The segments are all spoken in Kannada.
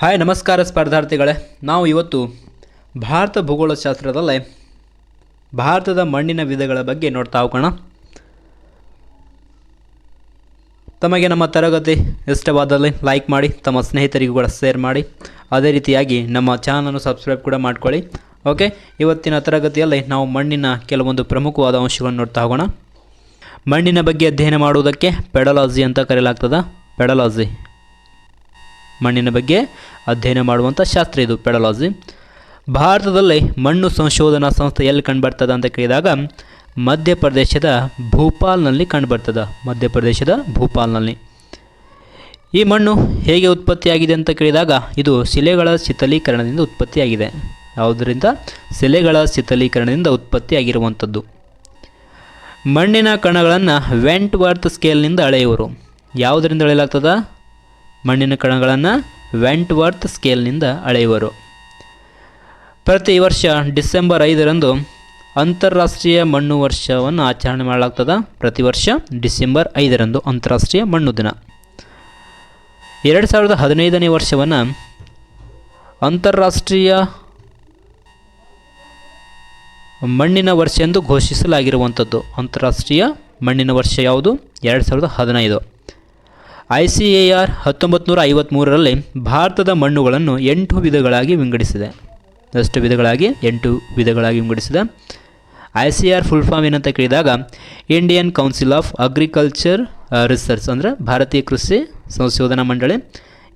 ಹಾಯ್, ನಮಸ್ಕಾರ ಸ್ಪರ್ಧಾರ್ಥಿಗಳೇ. ನಾವು ಇವತ್ತು ಭಾರತ ಭೂಗೋಳಶಾಸ್ತ್ರದಲ್ಲೇ ಭಾರತದ ಮಣ್ಣಿನ ವಿಧಗಳ ಬಗ್ಗೆ ನೋಡ್ತಾ ಹೋಗೋಣ. ತಮಗೆ ನಮ್ಮ ತರಗತಿ ಇಷ್ಟವಾದಲ್ಲಿ ಲೈಕ್ ಮಾಡಿ, ತಮ್ಮ ಸ್ನೇಹಿತರಿಗೂ ಕೂಡ ಶೇರ್ ಮಾಡಿ. ಅದೇ ರೀತಿಯಾಗಿ ನಮ್ಮ ಚಾನಲನ್ನು ಸಬ್ಸ್ಕ್ರೈಬ್ ಕೂಡ ಮಾಡ್ಕೊಳ್ಳಿ. ಓಕೆ, ಇವತ್ತಿನ ತರಗತಿಯಲ್ಲಿ ನಾವು ಮಣ್ಣಿನ ಕೆಲವೊಂದು ಪ್ರಮುಖವಾದ ಅಂಶಗಳನ್ನು ನೋಡ್ತಾ ಹೋಗೋಣ. ಮಣ್ಣಿನ ಬಗ್ಗೆ ಅಧ್ಯಯನ ಮಾಡುವುದಕ್ಕೆ ಪೆಡಲಾಜಿ ಅಂತ ಕರೆಯಲಾಗ್ತದೆ. ಪೆಡಲಾಜಿ. ಮಣ್ಣಿನ ಬಗ್ಗೆ ಅಧ್ಯಯನ ಮಾಡುವಂಥ ಶಾಸ್ತ್ರ ಇದು, ಪೆಡಲಾಜಿ. ಭಾರತದಲ್ಲಿ ಮಣ್ಣು ಸಂಶೋಧನಾ ಸಂಸ್ಥೆ ಎಲ್ಲಿ ಕಂಡುಬರ್ತದೆ ಅಂತ ಕೇಳಿದಾಗ, ಮಧ್ಯಪ್ರದೇಶದ ಭೂಪಾಲ್ನಲ್ಲಿ ಕಂಡುಬರ್ತದೆ, ಮಧ್ಯಪ್ರದೇಶದ ಭೂಪಾಲ್ನಲ್ಲಿ. ಈ ಮಣ್ಣು ಹೇಗೆ ಉತ್ಪತ್ತಿಯಾಗಿದೆ ಅಂತ ಕೇಳಿದಾಗ, ಇದು ಶಿಲೆಗಳ ಶಿಥಲೀಕರಣದಿಂದ ಉತ್ಪತ್ತಿಯಾಗಿದೆ. ಯಾವುದರಿಂದ ಶಿಲೆಗಳ ಶಿಥಲೀಕರಣದಿಂದ ಉತ್ಪತ್ತಿಯಾಗಿರುವಂಥದ್ದು. ಮಣ್ಣಿನ ಕಣಗಳನ್ನು ವೆಂಟ್ ವರ್ತ್ ಸ್ಕೇಲ್ನಿಂದ ಅಳೆಯುವರು. ಯಾವುದರಿಂದ ಅಳೆಯಲಾಗ್ತದ? ಮಣ್ಣಿನ ಕಣಗಳನ್ನು ವೆಂಟ್ ವರ್ತ್ ಸ್ಕೇಲ್ನಿಂದ ಅಳೆಯುವರು. ಪ್ರತಿ ವರ್ಷ ಡಿಸೆಂಬರ್ ಐದರಂದು ಅಂತಾರಾಷ್ಟ್ರೀಯ ಮಣ್ಣು ವರ್ಷವನ್ನು ಆಚರಣೆ ಮಾಡಲಾಗ್ತದೆ. ಪ್ರತಿ ವರ್ಷ ಡಿಸೆಂಬರ್ ಐದರಂದು ಅಂತಾರಾಷ್ಟ್ರೀಯ ಮಣ್ಣು ದಿನ. ಎರಡು ಸಾವಿರದ ಹದಿನೈದನೇ ವರ್ಷವನ್ನು ಅಂತಾರಾಷ್ಟ್ರೀಯ ಮಣ್ಣಿನ ವರ್ಷ ಎಂದು ಘೋಷಿಸಲಾಗಿರುವಂಥದ್ದು ಅಂತಾರಾಷ್ಟ್ರೀಯ ಮಣ್ಣಿನ ವರ್ಷ ಯಾವುದು? ಎರಡು ಸಾವಿರದ ಹದಿನೈದು. ಐ ಸಿ ಎ ಆರ್ ಹತ್ತೊಂಬತ್ತು ನೂರ ಭಾರತದ ಮಣ್ಣುಗಳನ್ನು ಎಂಟು ವಿಧಗಳಾಗಿ ವಿಂಗಡಿಸಿದೆ. ಅಷ್ಟು ವಿಧಗಳಾಗಿ ಎಂಟು ವಿಧಗಳಾಗಿ ವಿಂಗಡಿಸಿದೆ. I C R full form ಏನಂತ ಕೇಳಿದಾಗ Indian council of agriculture research ಅಂದರೆ ಭಾರತೀಯ ಕೃಷಿ ಸಂಶೋಧನಾ ಮಂಡಳಿ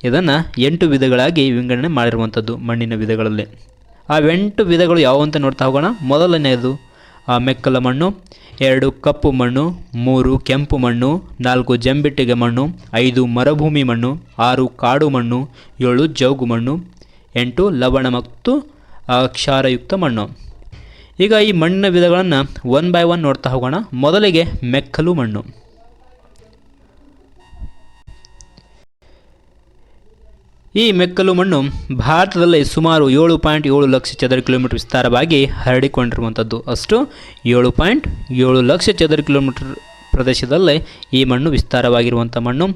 ಇದನ್ನು ಎಂಟು ವಿಧಗಳಾಗಿ ವಿಂಗಡಣೆ ಮಾಡಿರುವಂಥದ್ದು ಮಣ್ಣಿನ ವಿಧಗಳಲ್ಲಿ. ಆ ಎಂಟು ವಿಧಗಳು ಯಾವುವಂತ ನೋಡ್ತಾ ಹೋಗೋಣ. ಮೊದಲನೆಯದು ಮೆಕ್ಕಲ ಮಣ್ಣು, ಎರಡು ಕಪ್ಪು ಮಣ್ಣು, ಮೂರು ಕೆಂಪು ಮಣ್ಣು, ನಾಲ್ಕು ಜಂಬಿಟ್ಟಿಗೆ ಮಣ್ಣು, ಐದು ಮರುಭೂಮಿ ಮಣ್ಣು, ಆರು ಕಾಡು ಮಣ್ಣು, ಏಳು ಜೌಗು ಮಣ್ಣು, ಎಂಟು ಲವಣ ಮತ್ತು ಕ್ಷಾರಯುಕ್ತ ಮಣ್ಣು. ಈಗ ಈ ಮಣ್ಣಿನ ವಿಧಗಳನ್ನು ಒನ್ ಬೈ ಒನ್ ನೋಡ್ತಾ ಹೋಗೋಣ. ಮೊದಲಿಗೆ ಮೆಕ್ಕಲು ಮಣ್ಣು. ಈ ಮೆಕ್ಕಲು ಮಣ್ಣು ಭಾರತದಲ್ಲಿ ಸುಮಾರು ಏಳು ಪಾಯಿಂಟ್ ಏಳು ಲಕ್ಷ ಚದರ ಕಿಲೋಮೀಟರ್ ವಿಸ್ತಾರವಾಗಿ ಹರಡಿಕೊಂಡಿರುವಂಥದ್ದು. ಅಷ್ಟು ಏಳು ಪಾಯಿಂಟ್ ಏಳು ಲಕ್ಷ ಚದರ ಕಿಲೋಮೀಟರ್ ಪ್ರದೇಶದಲ್ಲೇ ಈ ಮಣ್ಣು ವಿಸ್ತಾರವಾಗಿರುವಂಥ ಮಣ್ಣು.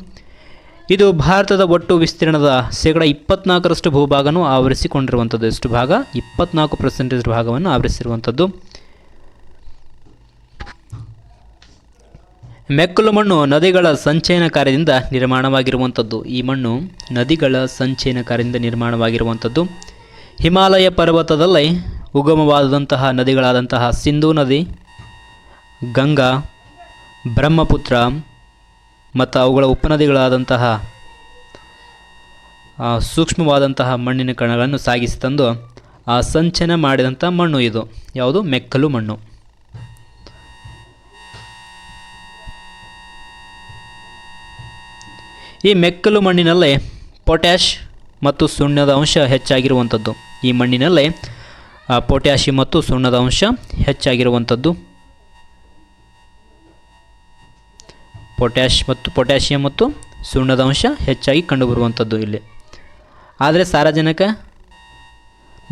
ಇದು ಭಾರತದ ಒಟ್ಟು ವಿಸ್ತೀರ್ಣದ ಶೇಕಡ ಇಪ್ಪತ್ನಾಲ್ಕರಷ್ಟು ಭೂಭಾಗನೂ ಆವರಿಸಿಕೊಂಡಿರುವಂಥದ್ದು. ಎಷ್ಟು ಭಾಗ ಇಪ್ಪತ್ನಾಲ್ಕು ಪರ್ಸೆಂಟೇಜ್ ಭಾಗವನ್ನು ಆವರಿಸಿರುವಂಥದ್ದು. ಮೆಕ್ಕಲು ಮಣ್ಣು ನದಿಗಳ ಸಂಚಯನ ಕಾರ್ಯದಿಂದ ನಿರ್ಮಾಣವಾಗಿರುವಂಥದ್ದು. ಈ ಮಣ್ಣು ನದಿಗಳ ಸಂಚಯನ ಕಾರ್ಯದಿಂದ ನಿರ್ಮಾಣವಾಗಿರುವಂಥದ್ದು. ಹಿಮಾಲಯ ಪರ್ವತದಲ್ಲಿ ಉಗಮವಾದಂತಹ ನದಿಗಳಾದಂತಹ ಸಿಂಧೂ ನದಿ, ಗಂಗಾ, ಬ್ರಹ್ಮಪುತ್ರ ಮತ್ತು ಅವುಗಳ ಉಪನದಿಗಳಾದಂತಹ ಸೂಕ್ಷ್ಮವಾದಂತಹ ಮಣ್ಣಿನ ಕಣಗಳನ್ನು ಸಾಗಿಸಿ ತಂದು ಆ ಸಂಚಯನ ಮಾಡಿದಂಥ ಮಣ್ಣು ಇದು. ಯಾವುದು? ಮೆಕ್ಕಲು ಮಣ್ಣು. ಈ ಮೆಕ್ಕಲು ಮಣ್ಣಿನಲ್ಲೇ ಪೊಟ್ಯಾಶ್ ಮತ್ತು ಸುಣ್ಣದ ಅಂಶ ಹೆಚ್ಚಾಗಿರುವಂಥದ್ದು. ಈ ಮಣ್ಣಿನಲ್ಲೇ ಪೊಟ್ಯಾಷಿ ಮತ್ತು ಸುಣ್ಣದ ಅಂಶ ಹೆಚ್ಚಾಗಿರುವಂಥದ್ದು. ಪೊಟ್ಯಾಶ್ ಮತ್ತು ಪೊಟ್ಯಾಷಿಯಂ ಮತ್ತು ಸುಣ್ಣದ ಅಂಶ ಹೆಚ್ಚಾಗಿ ಕಂಡುಬರುವಂಥದ್ದು ಇಲ್ಲಿ. ಆದರೆ ಸಾರಜನಕ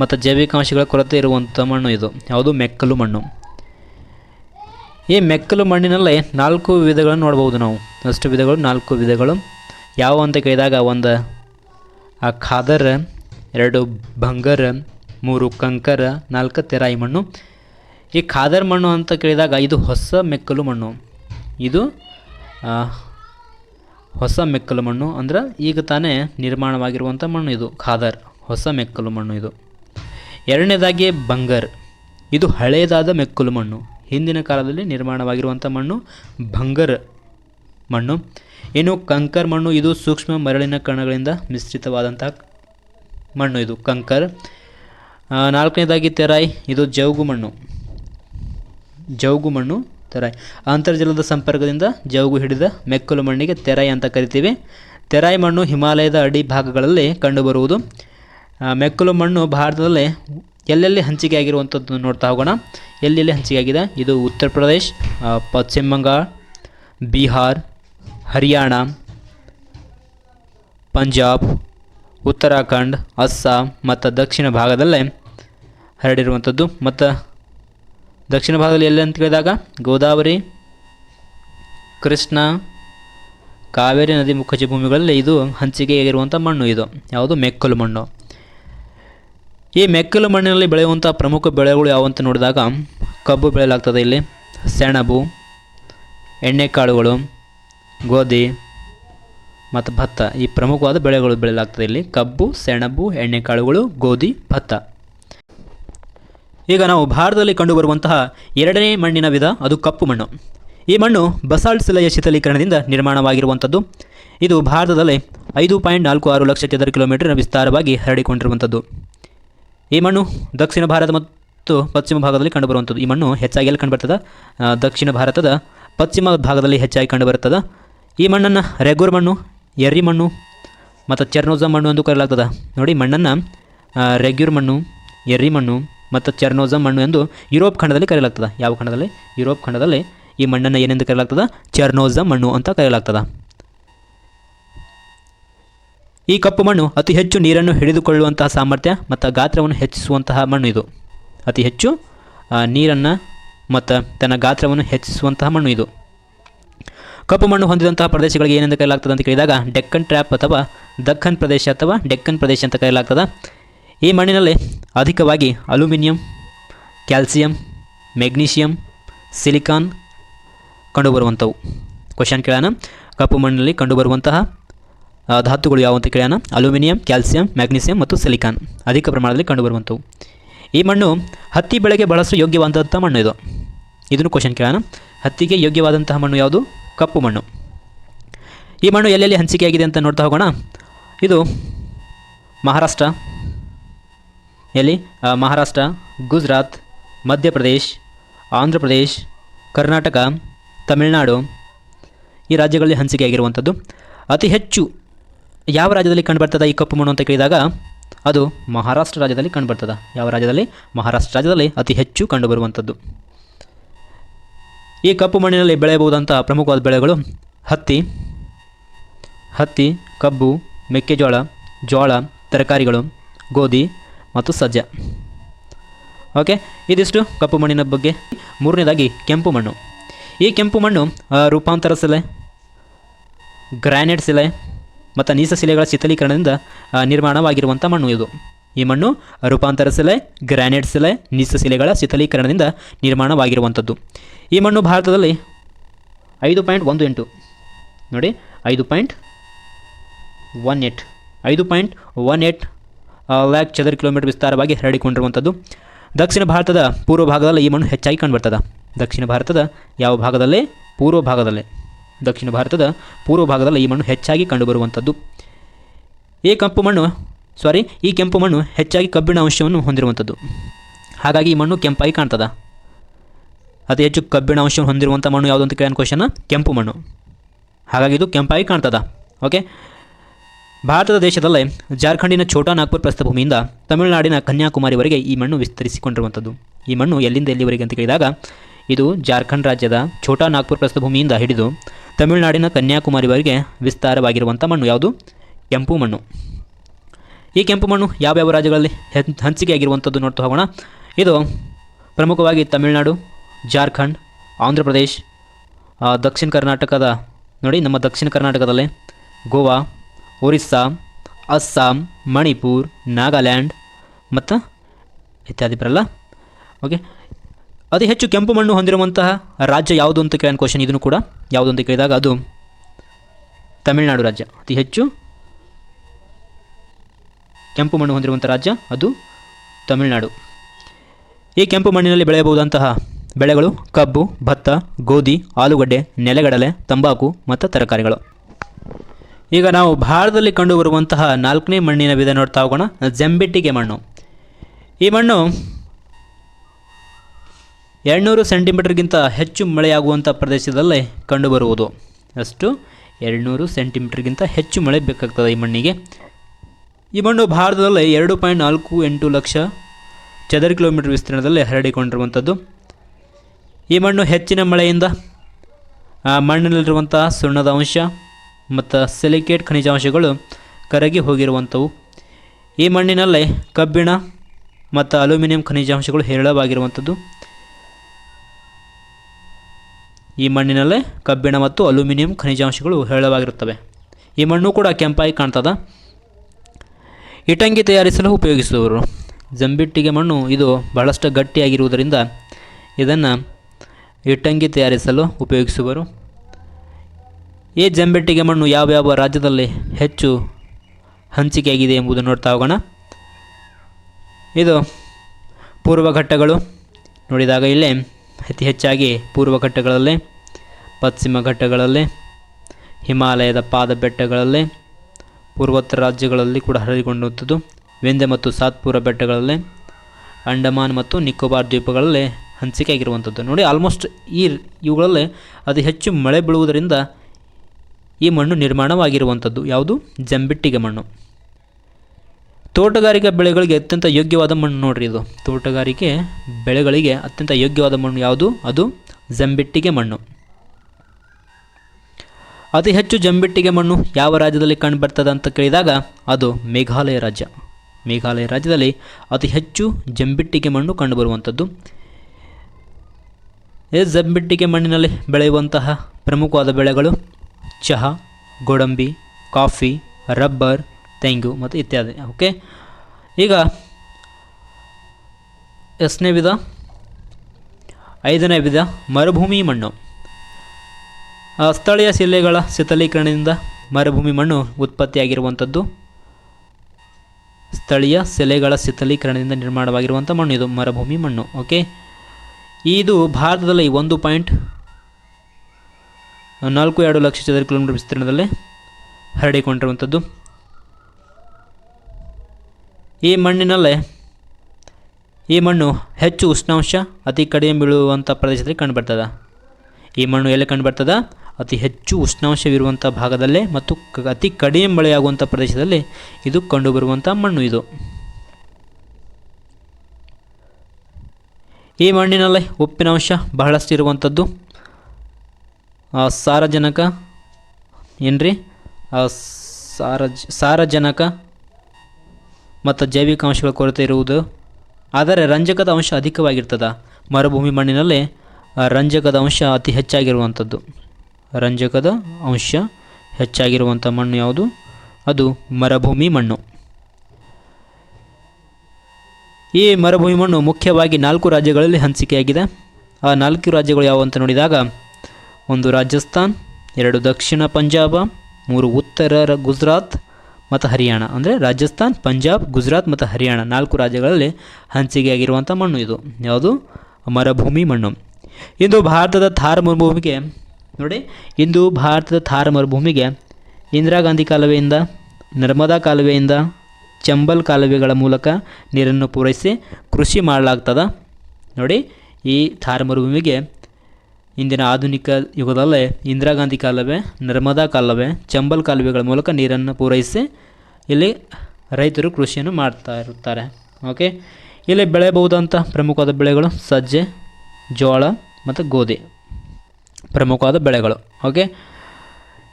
ಮತ್ತು ಜೈವಿಕ ಅಂಶಗಳ ಕೊರತೆ ಇರುವಂಥ ಮಣ್ಣು ಇದು. ಯಾವುದು? ಮೆಕ್ಕಲು ಮಣ್ಣು. ಈ ಮೆಕ್ಕಲು ಮಣ್ಣಿನಲ್ಲೇ ನಾಲ್ಕು ವಿಧಗಳನ್ನು ನೋಡ್ಬೋದು ನಾವು. ಅಷ್ಟು ವಿಧಗಳು, ನಾಲ್ಕು ವಿಧಗಳು. ಯಾವ ಅಂತ ಕೇಳಿದಾಗ ಒಂದು, ಆ ಖಾದರ್, ಎರಡು ಬಂಗರ್ ಮೂರು ಕಂಕರ, ನಾಲ್ಕು ತೆರಾಯಿ ಮಣ್ಣು. ಈ ಖಾದರ್ ಮಣ್ಣು ಅಂತ ಕೇಳಿದಾಗ ಇದು ಹೊಸ ಮೆಕ್ಕಲು ಮಣ್ಣು. ಇದು ಹೊಸ ಮೆಕ್ಕಲು ಮಣ್ಣು ಅಂದ್ರೆ ಈಗ ತಾನೇ ನಿರ್ಮಾಣವಾಗಿರುವಂಥ ಮಣ್ಣು ಇದು, ಖಾದರ್, ಹೊಸ ಮೆಕ್ಕಲು ಮಣ್ಣು ಇದು. ಎರಡನೇದಾಗಿ ಬಂಗರ್ ಇದು ಹಳೆಯದಾದ ಮೆಕ್ಕಲು ಮಣ್ಣು. ಹಿಂದಿನ ಕಾಲದಲ್ಲಿ ನಿರ್ಮಾಣವಾಗಿರುವಂಥ ಮಣ್ಣು ಬಂಗರ್ ಮಣ್ಣು. ಇನ್ನು ಕಂಕರ್ ಮಣ್ಣು, ಇದು ಸೂಕ್ಷ್ಮ ಮರಳಿನ ಕಣಗಳಿಂದ ಮಿಶ್ರಿತವಾದಂತಹ ಮಣ್ಣು ಇದು, ಕಂಕರ್. ನಾಲ್ಕನೇದಾಗಿ ತೆರಾಯ್, ಇದು ಜೌಗು ಮಣ್ಣು. ಜೌಗು ಮಣ್ಣು, ತೆರಾಯ್. ಅಂತರ್ಜಲದ ಸಂಪರ್ಕದಿಂದ ಜೌಗು ಹಿಡಿದ ಮೆಕ್ಕಲು ಮಣ್ಣಿಗೆ ತೆರಾಯಿ ಅಂತ ಕರಿತೀವಿ. ತೆರಾಯ್ ಮಣ್ಣು ಹಿಮಾಲಯದ ಅಡಿ ಭಾಗಗಳಲ್ಲಿ ಕಂಡುಬರುವುದು. ಮೆಕ್ಕಲು ಮಣ್ಣು ಭಾರತದಲ್ಲಿ ಎಲ್ಲೆಲ್ಲಿ ಹಂಚಿಕೆ ಆಗಿರುವಂಥದ್ದು ನೋಡ್ತಾ ಹೋಗೋಣ. ಎಲ್ಲೆಲ್ಲಿ ಹಂಚಿಕೆ ಆಗಿದೆ? ಇದು ಉತ್ತರ ಪ್ರದೇಶ್ ಪಶ್ಚಿಮ ಬಂಗಾಳ, ಬಿಹಾರ್ ಹರಿಯಾಣ, ಪಂಜಾಬ್, ಉತ್ತರಾಖಂಡ್, ಅಸ್ಸಾಂ ಮತ್ತು ದಕ್ಷಿಣ ಭಾಗದಲ್ಲೇ ಹರಡಿರುವಂಥದ್ದು ಮತ್ತು ದಕ್ಷಿಣ ಭಾಗದಲ್ಲಿ ಎಲ್ಲಿ ಅಂತ ಕೇಳಿದಾಗ ಗೋದಾವರಿ, ಕೃಷ್ಣ, ಕಾವೇರಿ ನದಿ ಮುಖಜ ಭೂಮಿಗಳಲ್ಲಿ ಇದು ಹಂಚಿಕೆ ಆಗಿರುವಂಥ ಮಣ್ಣು ಇದು. ಯಾವುದು ಮೆಕ್ಕಲು ಮಣ್ಣು. ಈ ಮೆಕ್ಕಲು ಮಣ್ಣಿನಲ್ಲಿ ಬೆಳೆಯುವಂಥ ಪ್ರಮುಖ ಬೆಳೆಗಳು ಯಾವಂತ ನೋಡಿದಾಗ ಕಬ್ಬು ಬೆಳೆಯಲಾಗ್ತದೆ ಇಲ್ಲಿ. ಸೆಣಬು, ಎಣ್ಣೆಕಾಳುಗಳು ಗೋಧಿ ಮತ್ತು ಭತ್ತ. ಈ ಪ್ರಮುಖವಾದ ಬೆಳೆಗಳು ಬೆಳೆಯಲಾಗ್ತದೆ ಇಲ್ಲಿ. ಕಬ್ಬು, ಸೆಣಬು, ಎಣ್ಣೆಕಾಳುಗಳು, ಗೋಧಿ, ಭತ್ತ. ಈಗ ನಾವು ಭಾರತದಲ್ಲಿ ಕಂಡುಬರುವಂತಹ ಎರಡನೇ ಮಣ್ಣಿನ ವಿಧ, ಅದು ಕಪ್ಪು ಮಣ್ಣು. ಈ ಮಣ್ಣು ಬಸಾಲ್ಟ್ ಶಿಲೆಯ ಶೀತಲೀಕರಣದಿಂದ ನಿರ್ಮಾಣವಾಗಿರುವಂಥದ್ದು. ಇದು ಭಾರತದಲ್ಲಿ ಐದು ಪಾಯಿಂಟ್ ನಾಲ್ಕು ಆರು ಲಕ್ಷ ಚದರ ಕಿಲೋಮೀಟರ್ ವಿಸ್ತಾರವಾಗಿ ಹರಡಿಕೊಂಡಿರುವಂಥದ್ದು. ಈ ಮಣ್ಣು ದಕ್ಷಿಣ ಭಾರತ ಮತ್ತು ಪಶ್ಚಿಮ ಭಾಗದಲ್ಲಿ ಕಂಡುಬರುವಂಥದ್ದು. ಈ ಮಣ್ಣು ಹೆಚ್ಚಾಗಿ ಎಲ್ಲಿ ಕಂಡುಬರ್ತದೆ? ದಕ್ಷಿಣ ಭಾರತದ ಪಶ್ಚಿಮ ಭಾಗದಲ್ಲಿ ಹೆಚ್ಚಾಗಿ ಕಂಡುಬರುತ್ತದೆ ಈ ಮಣ್ಣನ್ನು ರೆಗೂರ್ ಮಣ್ಣು, ಎರ್ರಿ ಮಣ್ಣು ಮತ್ತು ಚೆರ್ನೋಜಾ ಮಣ್ಣು ಎಂದು ಕರೆಯಲಾಗ್ತದೆ. ನೋಡಿ, ಮಣ್ಣನ್ನು ರೆಗ್ಯೂರ್ ಮಣ್ಣು, ಎರ್ರಿ ಮಣ್ಣು ಮತ್ತು ಚೆರ್ನೋಜಾ ಮಣ್ಣು ಎಂದು ಯುರೋಪ್ ಖಂಡದಲ್ಲಿ ಕರೆಯಲಾಗ್ತದೆ. ಯಾವ ಖಂಡದಲ್ಲಿ? ಯುರೋಪ್ ಖಂಡದಲ್ಲಿ ಈ ಮಣ್ಣನ್ನು ಏನೆಂದು ಕರೆಯಲಾಗ್ತದೆ? ಚೆರ್ನೋಜಾ ಮಣ್ಣು ಅಂತ ಕರೆಯಲಾಗ್ತದೆ. ಈ ಕಪ್ಪು ಮಣ್ಣು ಅತಿ ಹೆಚ್ಚು ನೀರನ್ನು ಹಿಡಿದುಕೊಳ್ಳುವಂತಹ ಸಾಮರ್ಥ್ಯ ಮತ್ತು ಗಾತ್ರವನ್ನು ಹೆಚ್ಚಿಸುವಂತಹ ಮಣ್ಣು ಇದು. ಅತಿ ಹೆಚ್ಚು ನೀರನ್ನು ಮತ್ತು ತನ್ನ ಗಾತ್ರವನ್ನು ಹೆಚ್ಚಿಸುವಂತಹ ಮಣ್ಣು ಇದು. ಕಪ್ಪು ಮಣ್ಣು ಹೊಂದಿದಂತಹ ಪ್ರದೇಶಗಳಿಗೆ ಏನೆಂದು ಕರೆಯಲಾಗ್ತದೆ ಅಂತ ಕೇಳಿದಾಗ, ಡೆಕ್ಕನ್ ಟ್ರ್ಯಾಪ್ ಅಥವಾ ದಕ್ಕನ್ ಪ್ರದೇಶ ಅಥವಾ ಡೆಕ್ಕನ್ ಪ್ರದೇಶ ಅಂತ ಕರೆಯಲಾಗ್ತದೆ. ಈ ಮಣ್ಣಿನಲ್ಲಿ ಅಧಿಕವಾಗಿ ಅಲ್ಯೂಮಿನಿಯಂ, ಕ್ಯಾಲ್ಸಿಯಂ, ಮೆಗ್ನೀಷಿಯಂ, ಸಿಲಿಕಾನ್ ಕಂಡುಬರುವಂಥವು. ಕ್ವಶನ್ ಕೇಳೋಣ. ಕಪ್ಪು ಮಣ್ಣಿನಲ್ಲಿ ಕಂಡುಬರುವಂತಹ ಧಾತುಗಳು ಯಾವುವು ಅಂತ ಕೇಳೋಣ. ಅಲ್ಯೂಮಿನಿಯಂ, ಕ್ಯಾಲ್ಸಿಯಂ ಮ್ಯಾಗ್ನೀಸಿಯಂ ಮತ್ತು ಸಿಲಿಕಾನ್ ಅಧಿಕ ಪ್ರಮಾಣದಲ್ಲಿ ಕಂಡುಬರುವಂಥವು. ಈ ಮಣ್ಣು ಹತ್ತಿ ಬೆಳೆಗೆ ಬಳಸಲು ಯೋಗ್ಯವಾದಂಥ ಮಣ್ಣು ಇದು. ಇದನ್ನು ಕ್ವಶನ್ ಕೇಳೋಣ. ಹತ್ತಿಗೆ ಯೋಗ್ಯವಾದಂತಹ ಮಣ್ಣು ಯಾವುದು? ಕಪ್ಪು ಮಣ್ಣು. ಈ ಮಣ್ಣು ಎಲ್ಲೆಲ್ಲಿ ಹಂಚಿಕೆಯಾಗಿದೆ ಅಂತ ನೋಡ್ತಾ ಹೋಗೋಣ. ಇದು ಮಹಾರಾಷ್ಟ್ರ. ಎಲ್ಲಿ? ಮಹಾರಾಷ್ಟ್ರ, ಗುಜರಾತ್, ಮಧ್ಯಪ್ರದೇಶ್ ಆಂಧ್ರ ಪ್ರದೇಶ್ ಕರ್ನಾಟಕ, ತಮಿಳುನಾಡು ಈ ರಾಜ್ಯಗಳಲ್ಲಿ ಹಂಚಿಕೆಯಾಗಿರುವಂಥದ್ದು. ಅತಿ ಹೆಚ್ಚು ಯಾವ ರಾಜ್ಯದಲ್ಲಿ ಕಂಡುಬರ್ತದೆ ಈ ಕಪ್ಪು ಮಣ್ಣು ಅಂತ ಕೇಳಿದಾಗ ಅದು ಮಹಾರಾಷ್ಟ್ರ ರಾಜ್ಯದಲ್ಲಿ ಕಂಡುಬರ್ತದೆ. ಯಾವ ರಾಜ್ಯದಲ್ಲಿ? ಮಹಾರಾಷ್ಟ್ರ ರಾಜ್ಯದಲ್ಲಿ ಅತಿ ಹೆಚ್ಚು ಕಂಡುಬರುವಂಥದ್ದು. ಈ ಕಪ್ಪು ಮಣ್ಣಿನಲ್ಲಿ ಬೆಳೆಯಬಹುದಂತಹ ಪ್ರಮುಖವಾದ ಬೆಳೆಗಳು ಹತ್ತಿ ಹತ್ತಿ, ಕಬ್ಬು, ಮೆಕ್ಕೆಜೋಳ ಜೋಳ ತರಕಾರಿಗಳು, ಗೋಧಿ ಮತ್ತು ಸಜ್ಜ. ಓಕೆ ಇದಿಷ್ಟು ಕಪ್ಪು ಮಣ್ಣಿನ ಬಗ್ಗೆ. ಮೂರನೇದಾಗಿ ಕೆಂಪು ಮಣ್ಣು. ಈ ಕೆಂಪು ಮಣ್ಣು ರೂಪಾಂತರ ಶಿಲೆ ಗ್ರಾನೈಟ್ ಶಿಲೆ ಮತ್ತು ನೀಸ ಶಿಲೆಗಳ ಶಿಥಲೀಕರಣದಿಂದ ನಿರ್ಮಾಣವಾಗಿರುವಂಥ ಮಣ್ಣು ಇದು. ಈ ಮಣ್ಣು ರೂಪಾಂತರ ಶಿಲೆ ಗ್ರಾನೈಟ್ ಶಿಲೆ ನೀಸ ಶಿಲೆಗಳ ಶಿಥಲೀಕರಣದಿಂದ ನಿರ್ಮಾಣವಾಗಿರುವಂಥದ್ದು ಈ ಮಣ್ಣು ಭಾರತದಲ್ಲಿ ಐದು ಪಾಯಿಂಟ್ ಒಂದು ಎಂಟು. ನೋಡಿ, ಐದು ಪಾಯಿಂಟ್ ಒನ್ ಏಟ್ ಐದು ಪಾಯಿಂಟ್ ಒನ್ ಏಟ್ ಲ್ಯಾಕ್ ಚದರ ಕಿಲೋಮೀಟರ್ ವಿಸ್ತಾರವಾಗಿ ಹರಡಿಕೊಂಡಿರುವಂಥದ್ದು. ದಕ್ಷಿಣ ಭಾರತದ ಪೂರ್ವ ಭಾಗದಲ್ಲಿ ಈ ಮಣ್ಣು ಹೆಚ್ಚಾಗಿ ಕಂಡುಬರ್ತದೆ. ದಕ್ಷಿಣ ಭಾರತದ ಯಾವ ಭಾಗದಲ್ಲಿ? ಪೂರ್ವ ಭಾಗದಲ್ಲಿ. ದಕ್ಷಿಣ ಭಾರತದ ಪೂರ್ವ ಭಾಗದಲ್ಲಿ ಈ ಮಣ್ಣು ಹೆಚ್ಚಾಗಿ ಕಂಡುಬರುವಂಥದ್ದು. ಈ ಕೆಂಪು ಮಣ್ಣು ಸಾರಿ ಈ ಕೆಂಪು ಮಣ್ಣು ಹೆಚ್ಚಾಗಿ ಕಬ್ಬಿಣ ಅಂಶವನ್ನು ಹೊಂದಿರುವಂಥದ್ದು. ಹಾಗಾಗಿ ಈ ಮಣ್ಣು ಕೆಂಪಾಗಿ ಕಾಣ್ತದ. ಅತಿ ಹೆಚ್ಚು ಕಬ್ಬಿಣ ಅಂಶವನ್ನು ಹೊಂದಿರುವಂಥ ಮಣ್ಣು ಯಾವುದು ಅಂತ ಕೇಳೋಣ ಕ್ವಶನ್ ಕೆಂಪು ಮಣ್ಣು. ಹಾಗಾಗಿ ಇದು ಕೆಂಪಾಗಿ ಕಾಣ್ತದ. ಓಕೆ ಭಾರತದ ದೇಶದಲ್ಲೇ ಜಾರ್ಖಂಡಿನ ಛೋಟಾ ನಾಗ್ಪುರ್ ಪ್ರಸ್ಥಭೂಮಿಯಿಂದ ತಮಿಳುನಾಡಿನ ಕನ್ಯಾಕುಮಾರಿವರೆಗೆ ಈ ಮಣ್ಣು ವಿಸ್ತರಿಸಿಕೊಂಡಿರುವಂಥದ್ದು ಈ ಮಣ್ಣು ಎಲ್ಲಿಂದ ಎಲ್ಲಿವರೆಗೆ ಅಂತ ಕೇಳಿದಾಗ ಇದು ಜಾರ್ಖಂಡ್ ರಾಜ್ಯದ ಛೋಟಾ ನಾಗ್ಪುರ್ ಪ್ರಸ್ಥಭೂಮಿಯಿಂದ ಹಿಡಿದು ತಮಿಳುನಾಡಿನ ಕನ್ಯಾಕುಮಾರಿವರೆಗೆ ವಿಸ್ತಾರವಾಗಿರುವಂಥ ಮಣ್ಣು ಯಾವುದು? ಕೆಂಪು ಮಣ್ಣು. ಈ ಕೆಂಪು ಮಣ್ಣು ಯಾವ್ಯಾವ ರಾಜ್ಯಗಳಲ್ಲಿ ಹಂಚಿಕೆ ಆಗಿರುವಂಥದ್ದು ನೋಡ್ತಾ ಹೋಗೋಣ. ಇದು ಪ್ರಮುಖವಾಗಿ ತಮಿಳುನಾಡು ಜಾರ್ಖಂಡ್, ಆಂಧ್ರ ಪ್ರದೇಶ್ ದಕ್ಷಿಣ ಕರ್ನಾಟಕದ, ನೋಡಿ ನಮ್ಮ ದಕ್ಷಿಣ ಕರ್ನಾಟಕದಲ್ಲಿ ಗೋವಾ, ಒರಿಸ್ಸಾ, ಅಸ್ಸಾಂ, ಮಣಿಪುರ್, ನಾಗಾಲ್ಯಾಂಡ್ ಮತ್ತು ಇತ್ಯಾದಿ ಬರಲ್ಲ. ಓಕೆ ಅತಿ ಹೆಚ್ಚು ಕೆಂಪು ಮಣ್ಣು ಹೊಂದಿರುವಂತಹ ರಾಜ್ಯ ಯಾವುದು ಅಂತ ಕೇಳೋ ಕ್ವಶನ್ ಇದನ್ನು ಕೂಡ ಯಾವುದು ಅಂತ ಕೇಳಿದಾಗ ಅದು ತಮಿಳುನಾಡು ರಾಜ್ಯ. ಅತಿ ಹೆಚ್ಚು ಕೆಂಪು ಮಣ್ಣು ಹೊಂದಿರುವಂಥ ರಾಜ್ಯ ಅದು ತಮಿಳುನಾಡು. ಈ ಕೆಂಪು ಮಣ್ಣಿನಲ್ಲಿ ಬೆಳೆಯಬಹುದಂತಹ ಬೆಳೆಗಳು, ಕಬ್ಬು, ಭತ್ತ, ಗೋಧಿ, ಆಲೂಗಡ್ಡೆ, ನೆಲಗಡಲೆ, ತಂಬಾಕು ಮತ್ತು ತರಕಾರಿಗಳು. ಈಗ ನಾವು ಭಾರತದಲ್ಲಿ ಕಂಡುಬರುವಂತಹ ನಾಲ್ಕನೇ ಮಣ್ಣಿನ ವಿಧ ನೋಡ್ತಾ ಹೋಗೋಣ. ಜಂಬಿಟ್ಟಿಗೆ ಮಣ್ಣು. ಈ ಮಣ್ಣು ಎರಡುನೂರು ಸೆಂಟಿಮೀಟರ್ಗಿಂತ ಹೆಚ್ಚು ಮಳೆಯಾಗುವಂಥ ಪ್ರದೇಶದಲ್ಲಿ ಕಂಡುಬರುವುದು. ಅಷ್ಟು ಎರಡುನೂರು ಸೆಂಟಿಮೀಟರ್ಗಿಂತ ಹೆಚ್ಚು ಮಳೆ ಬೇಕಾಗ್ತದೆ ಈ ಮಣ್ಣಿಗೆ. ಈ ಮಣ್ಣು ಭಾರತದಲ್ಲಿ ಎರಡು ಪಾಯಿಂಟ್ ನಾಲ್ಕು ಎಂಟು ಲಕ್ಷ ಚದರ ಕಿಲೋಮೀಟರ್ ವಿಸ್ತೀರ್ಣದಲ್ಲಿ ಹರಡಿಕೊಂಡಿರುವಂಥದ್ದು. ಈ ಮಣ್ಣು ಹೆಚ್ಚಿನ ಮಳೆಯಿಂದ, ಆ, ಮಣ್ಣಿನಲ್ಲಿರುವಂತಹ ಸುಣ್ಣದ ಅಂಶ ಮತ್ತು ಸಿಲಿಕೇಟ್ ಖನಿಜಾಂಶಗಳು ಕರಗಿ ಹೋಗಿರುವಂಥವು. ಈ ಮಣ್ಣಿನಲ್ಲಿ ಕಬ್ಬಿಣ ಮತ್ತು ಅಲ್ಯೂಮಿನಿಯಂ ಖನಿಜಾಂಶಗಳು ಹೇರಳವಾಗಿರುವಂಥದ್ದು. ಈ ಮಣ್ಣಿನಲ್ಲೇ ಕಬ್ಬಿಣ ಮತ್ತು ಅಲ್ಯೂಮಿನಿಯಂ ಖನಿಜಾಂಶಗಳು ಹೇರಳವಾಗಿರುತ್ತವೆ. ಈ ಮಣ್ಣು ಕೂಡ ಕೆಂಪಾಗಿ ಕಾಣ್ತದ. ಇಟಂಗಿ ತಯಾರಿಸಲು ಉಪಯೋಗಿಸುವವರು. ಜಂಬಿಟ್ಟಿಗೆ ಮಣ್ಣು ಇದು ಬಹಳಷ್ಟು ಗಟ್ಟಿಯಾಗಿರುವುದರಿಂದ ಇದನ್ನು ಇಟ್ಟಂಗಿ ತಯಾರಿಸಲು ಉಪಯೋಗಿಸುವರು. ಈ ಜಂಬೆಟ್ಟಿಗೆ ಮಣ್ಣು ಯಾವ ರಾಜ್ಯದಲ್ಲಿ ಹೆಚ್ಚು ಹಂಚಿಕೆಯಾಗಿದೆ ಎಂಬುದನ್ನು ನೋಡ್ತಾ ಹೋಗೋಣ. ಇದು ಪೂರ್ವ ಘಟ್ಟಗಳು ನೋಡಿದಾಗ ಇಲ್ಲೇ ಅತಿ ಹೆಚ್ಚಾಗಿ ಪೂರ್ವ ಘಟ್ಟಗಳಲ್ಲಿ ಪಶ್ಚಿಮ ಘಟ್ಟಗಳಲ್ಲಿ, ಹಿಮಾಲಯದ ಪಾದ ಬೆಟ್ಟಗಳಲ್ಲಿ ಪೂರ್ವೋತ್ತರ ರಾಜ್ಯಗಳಲ್ಲಿ ಕೂಡ ಹರಡಿಕೊಂಡಂಥದ್ದು ವೆಂದೆ ಮತ್ತು ಸಾತ್ಪುರ ಬೆಟ್ಟಗಳಲ್ಲಿ, ಅಂಡಮಾನ್ ಮತ್ತು ನಿಕೋಬಾರ್ ದ್ವೀಪಗಳಲ್ಲಿ ಹಂಚಿಕೆಯಾಗಿರುವಂಥದ್ದು. ನೋಡಿ ಆಲ್ಮೋಸ್ಟ್ ಈ ಇವುಗಳಲ್ಲಿ ಅತಿ ಹೆಚ್ಚು ಮಳೆ ಬೀಳುವುದರಿಂದ ಈ ಮಣ್ಣು ನಿರ್ಮಾಣವಾಗಿರುವಂಥದ್ದು. ಯಾವುದು? ಜಂಬಿಟ್ಟಿಗೆ ಮಣ್ಣು. ತೋಟಗಾರಿಕೆ ಬೆಳೆಗಳಿಗೆ ಅತ್ಯಂತ ಯೋಗ್ಯವಾದ ಮಣ್ಣು ನೋಡ್ರಿ ಇದು. ತೋಟಗಾರಿಕೆ ಬೆಳೆಗಳಿಗೆ ಅತ್ಯಂತ ಯೋಗ್ಯವಾದ ಮಣ್ಣು ಯಾವುದು? ಅದು ಜಂಬಿಟ್ಟಿಗೆ ಮಣ್ಣು. ಅತಿ ಹೆಚ್ಚು ಜಂಬಿಟ್ಟಿಗೆ ಮಣ್ಣು ಯಾವ ರಾಜ್ಯದಲ್ಲಿ ಕಂಡುಬರ್ತದೆ ಅಂತ ಕೇಳಿದಾಗ ಅದು ಮೇಘಾಲಯ ರಾಜ್ಯ. ಮೇಘಾಲಯ ರಾಜ್ಯದಲ್ಲಿ ಅತಿ ಹೆಚ್ಚು ಜಂಬಿಟ್ಟಿಗೆ ಮಣ್ಣು ಕಂಡುಬರುವಂಥದ್ದು. ಈ ಜಂಬಿಟ್ಟಿಗೆ ಮಣ್ಣಿನಲ್ಲಿ ಬೆಳೆಯುವಂತಹ ಪ್ರಮುಖವಾದ ಬೆಳೆಗಳು ಚಹಾ, ಗೋಡಂಬಿ, ಕಾಫಿ, ರಬ್ಬರ್, ತೆಂಗು ಮತ್ತು ಇತ್ಯಾದಿ. ಓಕೆ? ಈಗ ಎಷ್ಟನೇ ವಿಧ, ಐದನೇ ವಿಧ, ಮರುಭೂಮಿ ಮಣ್ಣು. ಸ್ಥಳೀಯ ಶಿಲೆಗಳ ಶೀತಲೀಕರಣದಿಂದ ಮರುಭೂಮಿ ಮಣ್ಣು ಉತ್ಪತ್ತಿಯಾಗಿರುವಂಥದ್ದು. ಸ್ಥಳೀಯ ಶಿಲೆಗಳ ಶೀತಲೀಕರಣದಿಂದ ನಿರ್ಮಾಣವಾಗಿರುವಂಥ ಮಣ್ಣು ಇದು, ಮರುಭೂಮಿ ಮಣ್ಣು. ಓಕೆ? ಇದು ಭಾರತದಲ್ಲಿ ಒಂದು ಪಾಯಿಂಟ್ ನಾಲ್ಕು ಎರಡು ಲಕ್ಷ ಚದರ ಕಿಲೋಮೀಟರ್ ವಿಸ್ತೀರ್ಣದಲ್ಲಿ ಹರಡಿಕೊಂಡಿರುವಂಥದ್ದು. ಈ ಮಣ್ಣಿನಲ್ಲೇ ಈ ಮಣ್ಣು ಹೆಚ್ಚು ಉಷ್ಣಾಂಶ, ಅತಿ ಕಡಿಮೆ ಬೀಳುವಂಥ ಪ್ರದೇಶದಲ್ಲಿ ಕಂಡುಬರ್ತದೆ. ಈ ಮಣ್ಣು ಎಲ್ಲಿ ಕಂಡುಬರ್ತದ? ಅತಿ ಹೆಚ್ಚು ಉಷ್ಣಾಂಶವಿರುವಂಥ ಭಾಗದಲ್ಲೇ ಮತ್ತು ಅತಿ ಕಡಿಮೆ ಮಳೆಯಾಗುವಂಥ ಪ್ರದೇಶದಲ್ಲಿ ಇದು ಕಂಡುಬರುವಂಥ ಮಣ್ಣು ಇದು. ಈ ಮಣ್ಣಿನಲ್ಲಿ ಉಪ್ಪಿನಾಂಶ ಬಹಳಷ್ಟು ಇರುವಂಥದ್ದು ಸಾರಜನಕ, ಏನ್ರಿ? ಸಾರಜ, ಸಾರಜನಕ ಮತ್ತು ಜೈವಿಕ ಅಂಶಗಳ ಕೊರತೆ ಇರುವುದು. ಆದರೆ ರಂಜಕದ ಅಂಶ ಅಧಿಕವಾಗಿರ್ತದೆ. ಮರುಭೂಮಿ ಮಣ್ಣಿನಲ್ಲಿ ರಂಜಕದ ಅಂಶ ಅತಿ ಹೆಚ್ಚಾಗಿರುವಂಥದ್ದು. ರಂಜಕದ ಅಂಶ ಹೆಚ್ಚಾಗಿರುವಂಥ ಮಣ್ಣು ಯಾವುದು? ಅದು ಮರುಭೂಮಿ ಮಣ್ಣು. ಈ ಮರುಭೂಮಿ ಮಣ್ಣು ಮುಖ್ಯವಾಗಿ ನಾಲ್ಕು ರಾಜ್ಯಗಳಲ್ಲಿ ಹಂಚಿಕೆಯಾಗಿದೆ. ಆ ನಾಲ್ಕು ರಾಜ್ಯಗಳು ಯಾವುವು ಅಂತ ನೋಡಿದಾಗ, ಒಂದು ರಾಜಸ್ಥಾನ್, ಎರಡು ದಕ್ಷಿಣ ಪಂಜಾಬ, ಮೂರು ಉತ್ತರ ಗುಜರಾತ್ ಮತ್ತು ಹರಿಯಾಣ. ಅಂದರೆ ರಾಜಸ್ಥಾನ್, ಪಂಜಾಬ್, ಗುಜರಾತ್ ಮತ್ತು ಹರಿಯಾಣ ನಾಲ್ಕು ರಾಜ್ಯಗಳಲ್ಲಿ ಹಂಚಿಕೆಯಾಗಿರುವಂಥ ಮಣ್ಣು ಇದು. ಯಾವುದು? ಮರುಭೂಮಿ ಮಣ್ಣು. ಇಂದು ಭಾರತದ ಥಾರ್ ಮರುಭೂಮಿಗೆ, ನೋಡಿ, ಇಂದು ಭಾರತದ ಥಾರ್ ಮರುಭೂಮಿಗೆ ಇಂದಿರಾ ಗಾಂಧಿ ಕಾಲುವೆಯಿಂದ, ನರ್ಮದಾ ಕಾಲುವೆಯಿಂದ ಚಂಬಲ್ ಕಾಲುವೆಗಳ ಮೂಲಕ ನೀರನ್ನು ಪೂರೈಸಿ ಕೃಷಿ ಮಾಡಲಾಗ್ತದೆ. ನೋಡಿ, ಈ ಥಾರ್ ಮರುಭೂಮಿಗೆ ಇಂದಿನ ಆಧುನಿಕ ಯುಗದಲ್ಲೇ ಇಂದಿರಾ ಗಾಂಧಿ ಕಾಲುವೆ, ನರ್ಮದಾ ಕಾಲುವೆ, ಚಂಬಲ್ ಕಾಲುವೆಗಳ ಮೂಲಕ ನೀರನ್ನು ಪೂರೈಸಿ ಇಲ್ಲಿ ರೈತರು ಕೃಷಿಯನ್ನು ಮಾಡ್ತಾ ಇರುತ್ತಾರೆ. ಓಕೆ, ಇಲ್ಲಿ ಬೆಳೆಯಬಹುದಂಥ ಪ್ರಮುಖವಾದ ಬೆಳೆಗಳು ಸಜ್ಜೆ, ಜೋಳ ಮತ್ತು ಗೋಧಿ ಪ್ರಮುಖವಾದ ಬೆಳೆಗಳು. ಓಕೆ,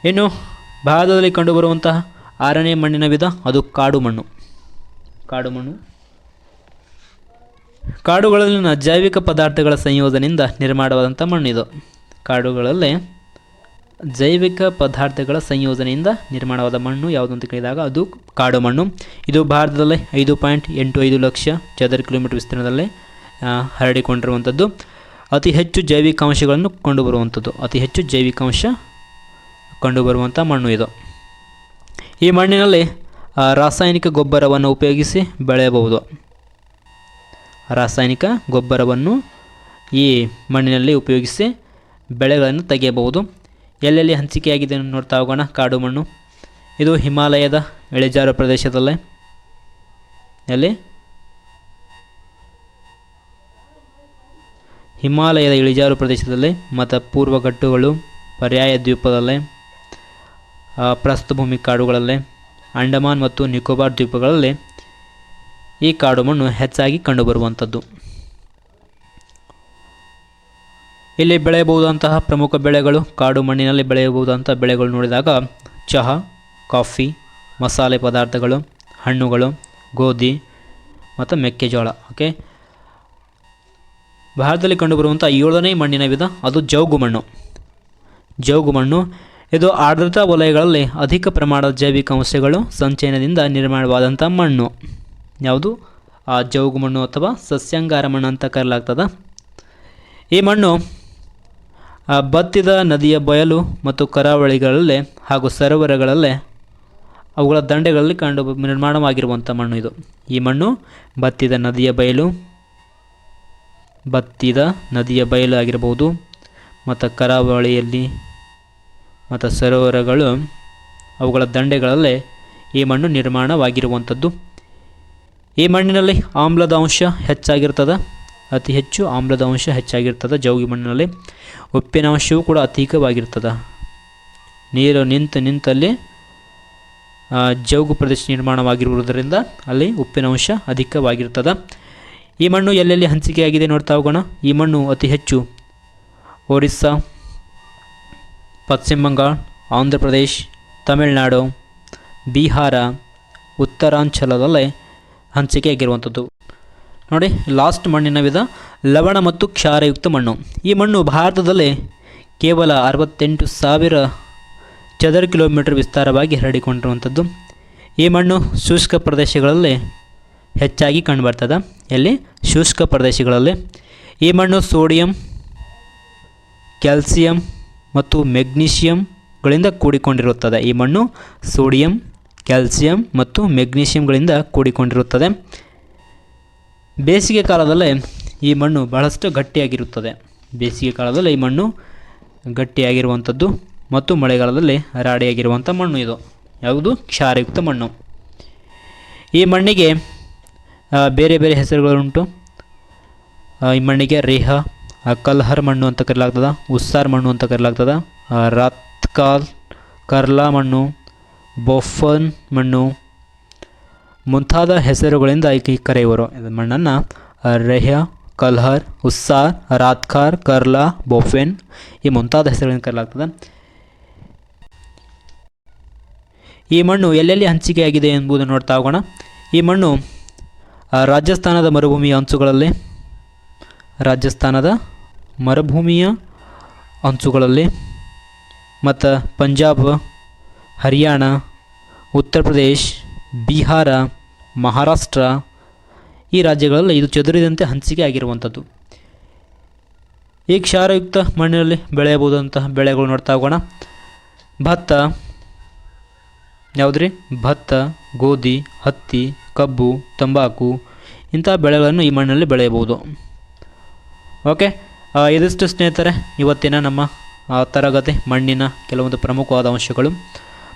ಇನ್ನು ಭಾರತದಲ್ಲಿ ಕಂಡುಬರುವಂತಹ ಆರನೇ ಮಣ್ಣಿನ ವಿಧ ಅದು ಕಾಡು ಮಣ್ಣು. ಕಾಡು ಮಣ್ಣು ಕಾಡುಗಳಲ್ಲಿನ ಜೈವಿಕ ಪದಾರ್ಥಗಳ ಸಂಯೋಜನೆಯಿಂದ ನಿರ್ಮಾಣವಾದಂಥ ಮಣ್ಣಿದು. ಕಾಡುಗಳಲ್ಲಿ ಜೈವಿಕ ಪದಾರ್ಥಗಳ ಸಂಯೋಜನೆಯಿಂದ ನಿರ್ಮಾಣವಾದ ಮಣ್ಣು ಯಾವುದು ಅಂತ ಕೇಳಿದಾಗ ಅದು ಕಾಡು ಮಣ್ಣು ಇದು ಭಾರತದಲ್ಲಿ ಐದು ಪಾಯಿಂಟ್ ಎಂಟು ಐದು ಲಕ್ಷ ಚದರ ಕಿಲೋಮೀಟರ್ ವಿಸ್ತೀರ್ಣದಲ್ಲಿ ಹರಡಿಕೊಂಡಿರುವಂಥದ್ದು. ಅತಿ ಹೆಚ್ಚು ಜೈವಿಕಾಂಶಗಳನ್ನು ಕಂಡುಬರುವಂಥದ್ದು. ಅತಿ ಹೆಚ್ಚು ಜೈವಿಕಾಂಶ ಕಂಡುಬರುವಂಥ ಮಣ್ಣು ಇದು. ಈ ಮಣ್ಣಿನಲ್ಲಿ ರಾಸಾಯನಿಕ ಗೊಬ್ಬರವನ್ನು ಉಪಯೋಗಿಸಿ ಬೆಳೆಯಬಹುದು. ರಾಸಾಯನಿಕ ಗೊಬ್ಬರವನ್ನು ಈ ಮಣ್ಣಿನಲ್ಲಿ ಉಪಯೋಗಿಸಿ ಬೆಳೆಗಳನ್ನು ತೆಗೆಯಬಹುದು. ಎಲ್ಲೆಲ್ಲಿ ಹಂಚಿಕೆಯಾಗಿದೆ ನೋಡ್ತಾ ಹೋಗೋಣ. ಕಾಡು ಮಣ್ಣು. ಇದು ಹಿಮಾಲಯದ ಇಳಿಜಾರು ಪ್ರದೇಶದಲ್ಲೇ. ಎಲ್ಲಿ? ಹಿಮಾಲಯದ ಇಳಿಜಾರು ಪ್ರದೇಶದಲ್ಲಿ ಮತ್ತು ಪೂರ್ವ ಘಟ್ಟಗಳು ಪರ್ಯಾಯ ದ್ವೀಪದಲ್ಲೇ ಆ, ಪ್ರಸ್ಥಭೂಮಿ ಕಾಡುಗಳಲ್ಲೇ. ಅಂಡಮಾನ್ ಮತ್ತು ನಿಕೋಬಾರ್ ದ್ವೀಪಗಳಲ್ಲಿ ಈ ಕಾಡು ಮಣ್ಣು ಹೆಚ್ಚಾಗಿ ಕಂಡುಬರುವಂಥದ್ದು. ಇಲ್ಲಿ ಬೆಳೆಯಬಹುದಂತಹ ಪ್ರಮುಖ ಬೆಳೆಗಳು ಕಾಡು ಮಣ್ಣಿನಲ್ಲಿ ಬೆಳೆಯಬಹುದಂಥ ಬೆಳೆಗಳು ನೋಡಿದಾಗ ಚಹಾ, ಕಾಫಿ, ಮಸಾಲೆ ಪದಾರ್ಥಗಳು, ಹಣ್ಣುಗಳು, ಗೋಧಿ ಮತ್ತು ಮೆಕ್ಕೆಜೋಳ, ಓಕೆ? ಭಾರತದಲ್ಲಿ ಕಂಡುಬರುವಂಥ ಏಳನೇ ಮಣ್ಣಿನ ವಿಧ ಅದು ಜೌಗು ಮಣ್ಣು. ಜೌಗು ಮಣ್ಣು ಇದು ಆರ್ದ್ರತಾ ವಲಯಗಳಲ್ಲಿ ಅಧಿಕ ಪ್ರಮಾಣದ ಜೈವಿಕ ಅಂಶಗಳು ಸಂಚಯನದಿಂದ ನಿರ್ಮಾಣವಾದಂಥ ಮಣ್ಣು. ಯಾವುದು? ಆ ಜೌಗು ಮಣ್ಣು ಅಥವಾ ಸಸ್ಯಾಂಗಾರ ಮಣ್ಣು ಅಂತ ಕರೆಯಲಾಗ್ತದೆ. ಈ ಮಣ್ಣು ಬತ್ತಿದ ನದಿಯ ಬಯಲು ಮತ್ತು ಕರಾವಳಿಗಳಲ್ಲಿ ಹಾಗೂ ಸರೋವರಗಳಲ್ಲೇ ಅವುಗಳ ದಂಡೆಗಳಲ್ಲಿ ಕಂಡು ನಿರ್ಮಾಣವಾಗಿರುವಂಥ ಮಣ್ಣು ಇದು. ಈ ಮಣ್ಣು ಬತ್ತಿದ ನದಿಯ ಬಯಲು, ಬತ್ತಿದ ನದಿಯ ಬಯಲು ಆಗಿರಬಹುದು ಮತ್ತು ಕರಾವಳಿಯಲ್ಲಿ ಮತ್ತು ಸರೋವರಗಳು, ಅವುಗಳ ದಂಡೆಗಳಲ್ಲೇ ಈ ಮಣ್ಣು ನಿರ್ಮಾಣವಾಗಿರುವಂಥದ್ದು. ಈ ಮಣ್ಣಿನಲ್ಲಿ ಆಮ್ಲದ ಅಂಶ ಹೆಚ್ಚಾಗಿರ್ತದೆ, ಅತಿ ಹೆಚ್ಚು ಆಮ್ಲದ ಅಂಶ ಹೆಚ್ಚಾಗಿರ್ತದೆ ಜೌಗಿ ಮಣ್ಣಿನಲ್ಲಿ. ಉಪ್ಪಿನ ಅಂಶವೂ ಕೂಡ ಅತೀಕವಾಗಿರ್ತದೆ ನೀರು ನಿಂತು ನಿಂತಲ್ಲಿ ಜೌಗು ಪ್ರದೇಶ ನಿರ್ಮಾಣವಾಗಿರುವುದರಿಂದ ಅಲ್ಲಿ ಉಪ್ಪಿನ ಅಂಶ ಅಧಿಕವಾಗಿರ್ತದೆ. ಈ ಮಣ್ಣು ಎಲ್ಲೆಲ್ಲಿ ಹಂಚಿಕೆಯಾಗಿದೆ ನೋಡ್ತಾ ಹೋಗೋಣ. ಈ ಮಣ್ಣು ಅತಿ ಹೆಚ್ಚು ಒರಿಸ್ಸಾ ಪಶ್ಚಿಮ ಬಂಗಾಳ, ಆಂಧ್ರ ಪ್ರದೇಶ್, ತಮಿಳುನಾಡು, ಬಿಹಾರ, ಉತ್ತರಾಂಚಲದಲ್ಲೇ ಹಂಚಿಕೆಯಾಗಿರುವಂಥದ್ದು. ನೋಡಿ, ಲಾಸ್ಟ್ ಮಣ್ಣಿನ ವಿಧ, ಲವಣ ಮತ್ತು ಕ್ಷಾರಯುಕ್ತ ಮಣ್ಣು. ಈ ಮಣ್ಣು ಭಾರತದಲ್ಲಿ ಕೇವಲ ಅರವತ್ತೆಂಟು ಸಾವಿರ ಚದರ ಕಿಲೋಮೀಟರ್ ವಿಸ್ತಾರವಾಗಿ ಹರಡಿಕೊಂಡಿರುವಂಥದ್ದು. ಈ ಮಣ್ಣು ಶುಷ್ಕ ಪ್ರದೇಶಗಳಲ್ಲಿ ಹೆಚ್ಚಾಗಿ ಕಂಡುಬರ್ತದೆ. ಎಲ್ಲಿ? ಶುಷ್ಕ ಪ್ರದೇಶಗಳಲ್ಲಿ. ಈ ಮಣ್ಣು ಸೋಡಿಯಂ, ಕ್ಯಾಲ್ಸಿಯಂ ಮತ್ತು ಮೆಗ್ನೀಷಿಯಂಗಳಿಂದ ಕೂಡಿಕೊಂಡಿರುತ್ತದೆ. ಈ ಮಣ್ಣು ಸೋಡಿಯಂ, ಕ್ಯಾಲ್ಸಿಯಂ ಮತ್ತು ಮೆಗ್ನೀಷಿಯಂಗಳಿಂದ ಕೂಡಿಕೊಂಡಿರುತ್ತದೆ. ಬೇಸಿಗೆ ಕಾಲದಲ್ಲಿ ಈ ಮಣ್ಣು ಬಹಳಷ್ಟು ಗಟ್ಟಿಯಾಗಿರುತ್ತದೆ. ಬೇಸಿಗೆ ಕಾಲದಲ್ಲಿ ಈ ಮಣ್ಣು ಗಟ್ಟಿಯಾಗಿರುವಂಥದ್ದು ಮತ್ತು ಮಳೆಗಾಲದಲ್ಲಿ ರಾಡಿಯಾಗಿರುವಂಥ ಮಣ್ಣು ಇದು. ಯಾವುದು? ಕ್ಷಾರಯುಕ್ತ ಮಣ್ಣು. ಈ ಮಣ್ಣಿಗೆ ಬೇರೆ ಬೇರೆ ಹೆಸರುಗಳುಂಟು. ಈ ಮಣ್ಣಿಗೆ ರೇಹ ಕಲ್ಹರ್ ಮಣ್ಣು ಅಂತ ಕರೀಲಾಗ್ತದ, ಉಸ್ಸಾರ್ ಮಣ್ಣು ಅಂತ ಕರೀಲಾಗ್ತದ ರಾತ್ಕಾಲ್ ಕರ್ಲಾ ಮಣ್ಣು, ಬೊಫನ್ ಮಣ್ಣು, ಮುಂತಾದ ಹೆಸರುಗಳಿಂದ ಈ ಕರೆಯುವರು. ಮಣ್ಣನ್ನು ರೆಹ್ಯ, ಕಲ್ಹರ್, ಉಸ್ಸಾರ್, ರಾತ್ಕಾರ್, ಕರ್ಲಾ, ಬೊಫೆನ್ ಈ ಮುಂತಾದ ಹೆಸರುಗಳಿಂದ ಕರೆಯಲಾಗ್ತದೆ ಈ ಮಣ್ಣು ಎಲ್ಲೆಲ್ಲಿ ಹಂಚಿಕೆಯಾಗಿದೆ ಎಂಬುದನ್ನು ನೋಡ್ತಾ ಹೋಗೋಣ. ಈ ಮಣ್ಣು ರಾಜಸ್ಥಾನದ ಮರುಭೂಮಿಯ ಅಂಚುಗಳಲ್ಲಿ ರಾಜಸ್ಥಾನದ ಮರುಭೂಮಿಯ ಅಂಚುಗಳಲ್ಲಿ ಮತ್ತು ಪಂಜಾಬ್, ಹರಿಯಾಣ, ಉತ್ತರ ಪ್ರದೇಶ್, ಬಿಹಾರ, ಮಹಾರಾಷ್ಟ್ರ ಈ ರಾಜ್ಯಗಳಲ್ಲಿ ಇದು ಚದುರಿದಂತೆ ಹಂಚಿಕೆ ಆಗಿರುವಂಥದ್ದು. ಈ ಕ್ಷಾರಯುಕ್ತ ಮಣ್ಣಿನಲ್ಲಿ ಬೆಳೆಯಬಹುದಂತಹ ಬೆಳೆಗಳು ನೋಡ್ತಾ ಹೋಗೋಣ. ಭತ್ತ, ಯಾವುದ್ರಿ? ಭತ್ತ, ಗೋಧಿ, ಹತ್ತಿ, ಕಬ್ಬು, ತಂಬಾಕು ಇಂಥ ಬೆಳೆಗಳನ್ನು ಈ ಮಣ್ಣಲ್ಲಿ ಬೆಳೆಯಬಹುದು. ಓಕೆ ಇದಿಷ್ಟು ಸ್ನೇಹಿತರೆ, ಇವತ್ತಿನ ನಮ್ಮ ತರಗತಿ, ಮಣ್ಣಿನ ಕೆಲವೊಂದು ಪ್ರಮುಖವಾದ ಅಂಶಗಳು.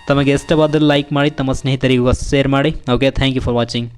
ತಮಗೆ ಇಷ್ಟವಾದಲ್ಲಿ ಲೈಕ್ ಮಾಡಿ, ತಮ್ಮ ಸ್ನೇಹಿತರಿಗೂ ಶೇರ್ ಮಾಡಿ. Okay thank you for watching